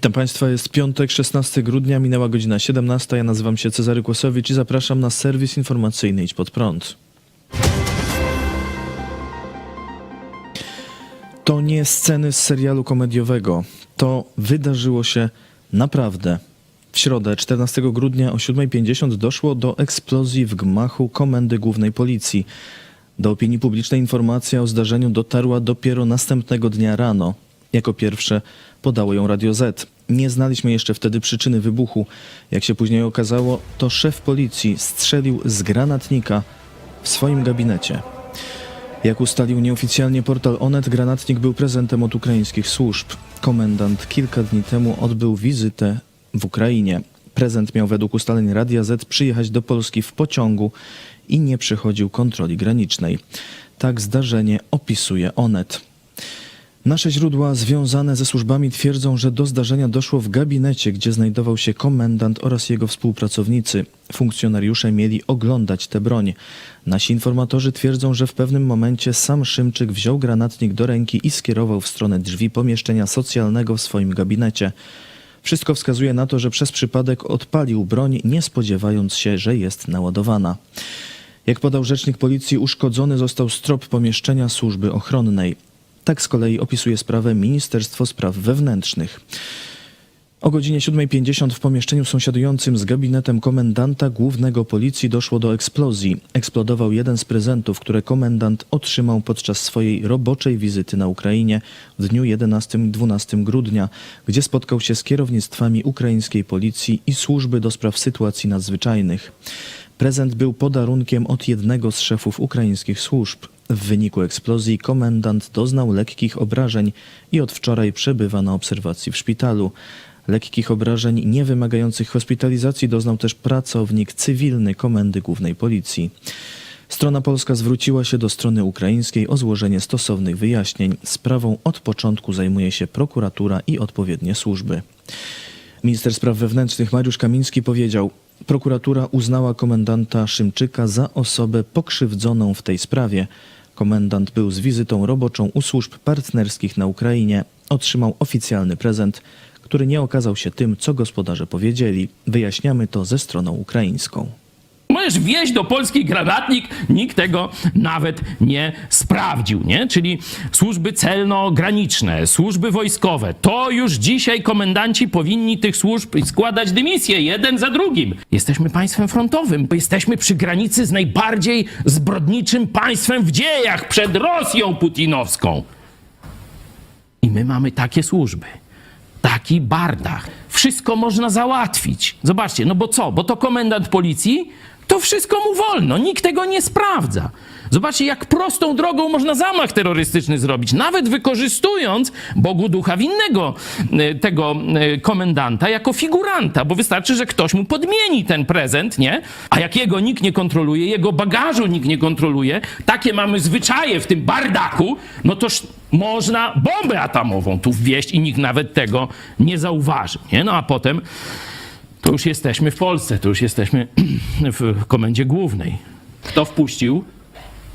Witam Państwa, jest piątek, 16 grudnia, minęła godzina 17. Ja nazywam się Cezary Kłosowicz i zapraszam na serwis informacyjny Idź Pod Prąd. To nie sceny z serialu komediowego. To wydarzyło się naprawdę. W środę, 14 grudnia o 7.50 doszło do eksplozji w gmachu Komendy Głównej Policji. Do opinii publicznej informacja o zdarzeniu dotarła dopiero następnego dnia rano. Jako pierwsze podało ją Radio Z. Nie znaliśmy jeszcze wtedy przyczyny wybuchu. Jak się później okazało, to szef policji strzelił z granatnika w swoim gabinecie. Jak ustalił nieoficjalnie portal Onet, granatnik był prezentem od ukraińskich służb. Komendant kilka dni temu odbył wizytę w Ukrainie. Prezent miał według ustaleń Radia Z przyjechać do Polski w pociągu i nie przechodził kontroli granicznej. Tak zdarzenie opisuje Onet. Nasze źródła związane ze służbami twierdzą, że do zdarzenia doszło w gabinecie, gdzie znajdował się komendant oraz jego współpracownicy. Funkcjonariusze mieli oglądać tę broń. Nasi informatorzy twierdzą, że w pewnym momencie sam Szymczyk wziął granatnik do ręki i skierował w stronę drzwi pomieszczenia socjalnego w swoim gabinecie. Wszystko wskazuje na to, że przez przypadek odpalił broń, nie spodziewając się, że jest naładowana. Jak podał rzecznik policji, uszkodzony został strop pomieszczenia służby ochronnej. Tak z kolei opisuje sprawę Ministerstwo Spraw Wewnętrznych. O godzinie 7.50 w pomieszczeniu sąsiadującym z gabinetem komendanta głównego policji doszło do eksplozji. Eksplodował jeden z prezentów, które komendant otrzymał podczas swojej roboczej wizyty na Ukrainie w dniu 11-12 grudnia, gdzie spotkał się z kierownictwami ukraińskiej policji i służby do spraw sytuacji nadzwyczajnych. Prezent był podarunkiem od jednego z szefów ukraińskich służb. W wyniku eksplozji komendant doznał lekkich obrażeń i od wczoraj przebywa na obserwacji w szpitalu. Lekkich obrażeń nie wymagających hospitalizacji doznał też pracownik cywilny Komendy Głównej Policji. Strona polska zwróciła się do strony ukraińskiej o złożenie stosownych wyjaśnień. Sprawą od początku zajmuje się prokuratura i odpowiednie służby. Minister Spraw Wewnętrznych Mariusz Kamiński powiedział: Prokuratura uznała komendanta Szymczyka za osobę pokrzywdzoną w tej sprawie. Komendant był z wizytą roboczą u służb partnerskich na Ukrainie. Otrzymał oficjalny prezent, który nie okazał się tym, co gospodarze powiedzieli. Wyjaśniamy to ze stroną ukraińską. Możesz wieźć do Polski granatnik, nikt tego nawet nie sprawdził, nie? Czyli służby celno-graniczne, służby wojskowe. To już dzisiaj komendanci powinni tych służb składać dymisję, jeden za drugim. Jesteśmy państwem frontowym, bo jesteśmy przy granicy z najbardziej zbrodniczym państwem w dziejach przed Rosją putinowską. I my mamy takie służby. Taki bardach. Wszystko można załatwić. Zobaczcie, no bo co? Bo to komendant policji, wszystko mu wolno. Nikt tego nie sprawdza. Zobaczcie, jak prostą drogą można zamach terrorystyczny zrobić, nawet wykorzystując Bogu ducha winnego e, tego e, komendanta jako figuranta, bo wystarczy, że ktoś mu podmieni ten prezent, nie? A jak jego nikt nie kontroluje, jego bagażu nikt nie kontroluje, takie mamy zwyczaje w tym bardaku, no toż można bombę atomową tu wwieźć i nikt nawet tego nie zauważy, nie? No a potem to już jesteśmy w Polsce, to już jesteśmy w komendzie głównej. Kto wpuścił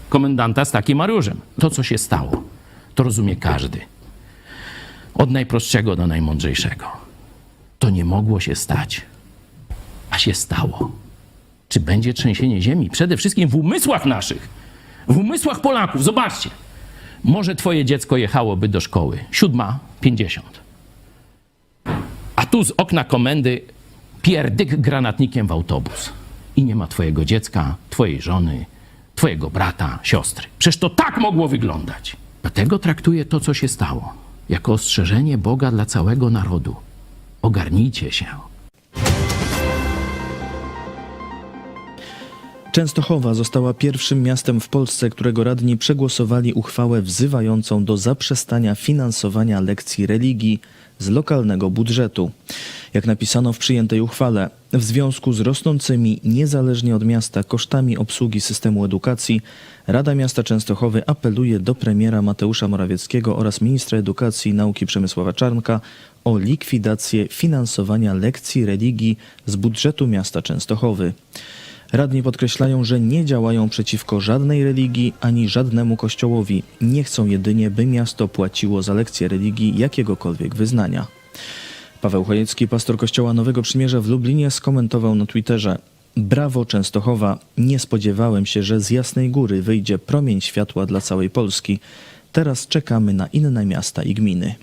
komendanta z takim Mariuszem? To, co się stało, to rozumie każdy. Od najprostszego do najmądrzejszego. To nie mogło się stać, a się stało. Czy będzie trzęsienie ziemi? Przede wszystkim w umysłach naszych, w umysłach Polaków. Zobaczcie. Może twoje dziecko jechałoby do szkoły. Siódma, pięćdziesiąt. A tu z okna komendy pierdyk granatnikiem w autobus. I nie ma twojego dziecka, twojej żony, twojego brata, siostry. Przecież to tak mogło wyglądać. Dlatego traktuję to, co się stało, jako ostrzeżenie Boga dla całego narodu. Ogarnijcie się. Częstochowa została pierwszym miastem w Polsce, którego radni przegłosowali uchwałę wzywającą do zaprzestania finansowania lekcji religii z lokalnego budżetu. Jak napisano w przyjętej uchwale, w związku z rosnącymi niezależnie od miasta kosztami obsługi systemu edukacji, Rada Miasta Częstochowy apeluje do premiera Mateusza Morawieckiego oraz ministra edukacji i nauki Przemysława Czarnka o likwidację finansowania lekcji religii z budżetu miasta Częstochowy. Radni podkreślają, że nie działają przeciwko żadnej religii ani żadnemu kościołowi. Nie chcą jedynie, by miasto płaciło za lekcje religii jakiegokolwiek wyznania. Paweł Chojecki, pastor Kościoła Nowego Przymierza w Lublinie, skomentował na Twitterze: Brawo Częstochowa, nie spodziewałem się, że z Jasnej Góry wyjdzie promień światła dla całej Polski. Teraz czekamy na inne miasta i gminy.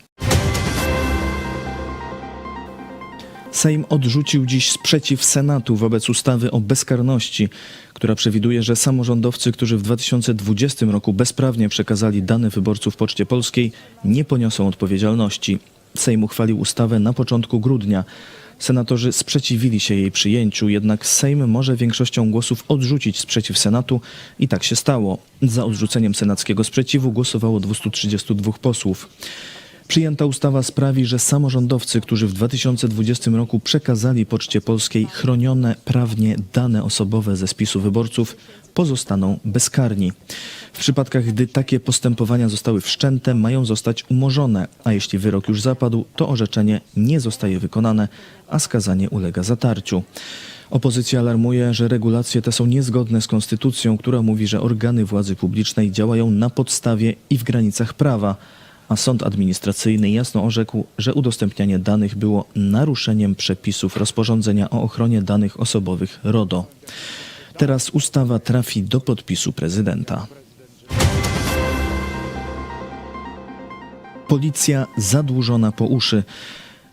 Sejm odrzucił dziś sprzeciw Senatu wobec ustawy o bezkarności, która przewiduje, że samorządowcy, którzy w 2020 roku bezprawnie przekazali dane wyborców Poczcie Polskiej, nie poniosą odpowiedzialności. Sejm uchwalił ustawę na początku grudnia. Senatorzy sprzeciwili się jej przyjęciu, jednak Sejm może większością głosów odrzucić sprzeciw Senatu i tak się stało. Za odrzuceniem senackiego sprzeciwu głosowało 232 posłów. Przyjęta ustawa sprawi, że samorządowcy, którzy w 2020 roku przekazali Poczcie Polskiej chronione prawnie dane osobowe ze spisu wyborców, pozostaną bezkarni. W przypadkach, gdy takie postępowania zostały wszczęte, mają zostać umorzone, a jeśli wyrok już zapadł, to orzeczenie nie zostaje wykonane, a skazanie ulega zatarciu. Opozycja alarmuje, że regulacje te są niezgodne z konstytucją, która mówi, że organy władzy publicznej działają na podstawie i w granicach prawa a sąd administracyjny jasno orzekł, że udostępnianie danych było naruszeniem przepisów rozporządzenia o ochronie danych osobowych RODO. Teraz ustawa trafi do podpisu prezydenta. Policja zadłużona po uszy.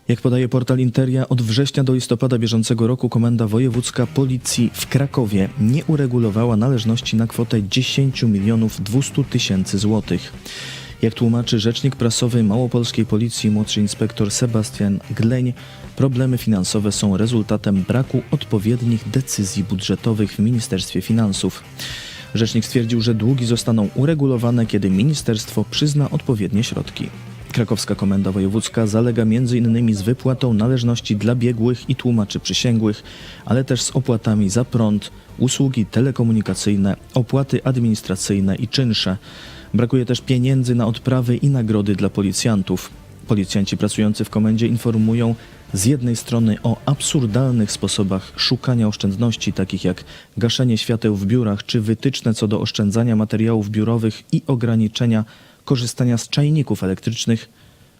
Jak podaje portal Interia, od września do listopada bieżącego roku Komenda Wojewódzka Policji w Krakowie nie uregulowała należności na kwotę 10 milionów 200 tysięcy złotych. Jak tłumaczy rzecznik prasowy Małopolskiej Policji młodszy inspektor Sebastian Gleń, problemy finansowe są rezultatem braku odpowiednich decyzji budżetowych w Ministerstwie Finansów. Rzecznik stwierdził, że długi zostaną uregulowane, kiedy ministerstwo przyzna odpowiednie środki. Krakowska Komenda Wojewódzka zalega m.in. z wypłatą należności dla biegłych i tłumaczy przysięgłych, ale też z opłatami za prąd, usługi telekomunikacyjne, opłaty administracyjne i czynsze. Brakuje też pieniędzy na odprawy i nagrody dla policjantów. Policjanci pracujący w komendzie informują z jednej strony o absurdalnych sposobach szukania oszczędności, takich jak gaszenie świateł w biurach czy wytyczne co do oszczędzania materiałów biurowych i ograniczenia korzystania z czajników elektrycznych,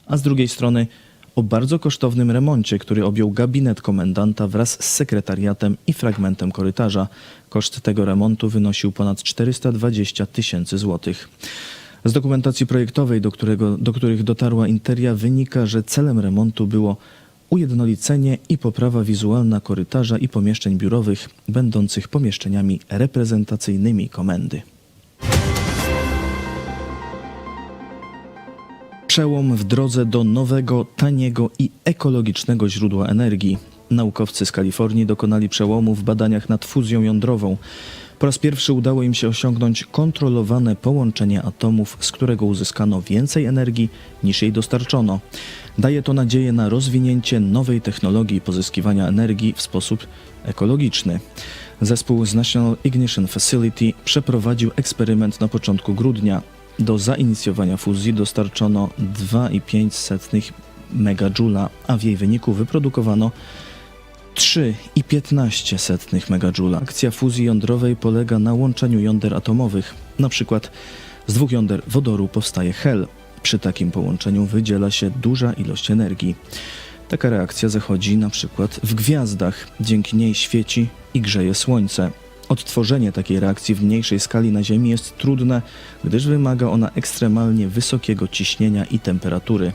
a z drugiej strony o bardzo kosztownym remoncie, który objął gabinet komendanta wraz z sekretariatem i fragmentem korytarza. Koszt tego remontu wynosił ponad 420 tysięcy złotych. Z dokumentacji projektowej, do, którego, do których dotarła Interia, wynika, że celem remontu było ujednolicenie i poprawa wizualna korytarza i pomieszczeń biurowych, będących pomieszczeniami reprezentacyjnymi komendy. Przełom w drodze do nowego, taniego i ekologicznego źródła energii. Naukowcy z Kalifornii dokonali przełomu w badaniach nad fuzją jądrową. Po raz pierwszy udało im się osiągnąć kontrolowane połączenie atomów, z którego uzyskano więcej energii niż jej dostarczono. Daje to nadzieję na rozwinięcie nowej technologii pozyskiwania energii w sposób ekologiczny. Zespół z National Ignition Facility przeprowadził eksperyment na początku grudnia. Do zainicjowania fuzji dostarczono 2,5 megajula, a w jej wyniku wyprodukowano 3,15 megajula. Akcja fuzji jądrowej polega na łączeniu jąder atomowych. Na przykład z dwóch jąder wodoru powstaje hel. Przy takim połączeniu wydziela się duża ilość energii. Taka reakcja zachodzi na przykład w gwiazdach. Dzięki niej świeci i grzeje słońce. Odtworzenie takiej reakcji w mniejszej skali na Ziemi jest trudne, gdyż wymaga ona ekstremalnie wysokiego ciśnienia i temperatury.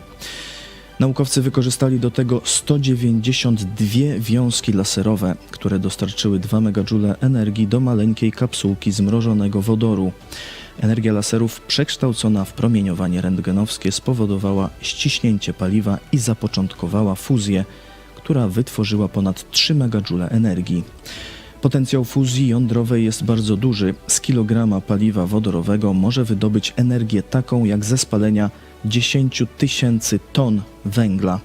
Naukowcy wykorzystali do tego 192 wiązki laserowe, które dostarczyły 2 megajoule energii do maleńkiej kapsułki zmrożonego wodoru. Energia laserów przekształcona w promieniowanie rentgenowskie spowodowała ściśnięcie paliwa i zapoczątkowała fuzję, która wytworzyła ponad 3 megajoule energii. Potencjał fuzji jądrowej jest bardzo duży. Z kilograma paliwa wodorowego może wydobyć energię taką jak ze spalenia 10 tysięcy ton węgla.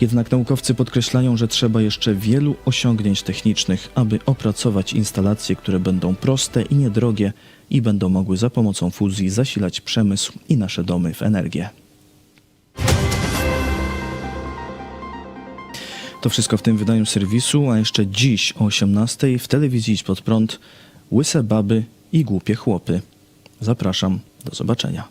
Jednak naukowcy podkreślają, że trzeba jeszcze wielu osiągnięć technicznych, aby opracować instalacje, które będą proste i niedrogie i będą mogły za pomocą fuzji zasilać przemysł i nasze domy w energię. To wszystko w tym wydaniu serwisu, a jeszcze dziś o 18 w telewizji Pod Prąd Łyse baby i głupie chłopy. Zapraszam, do zobaczenia.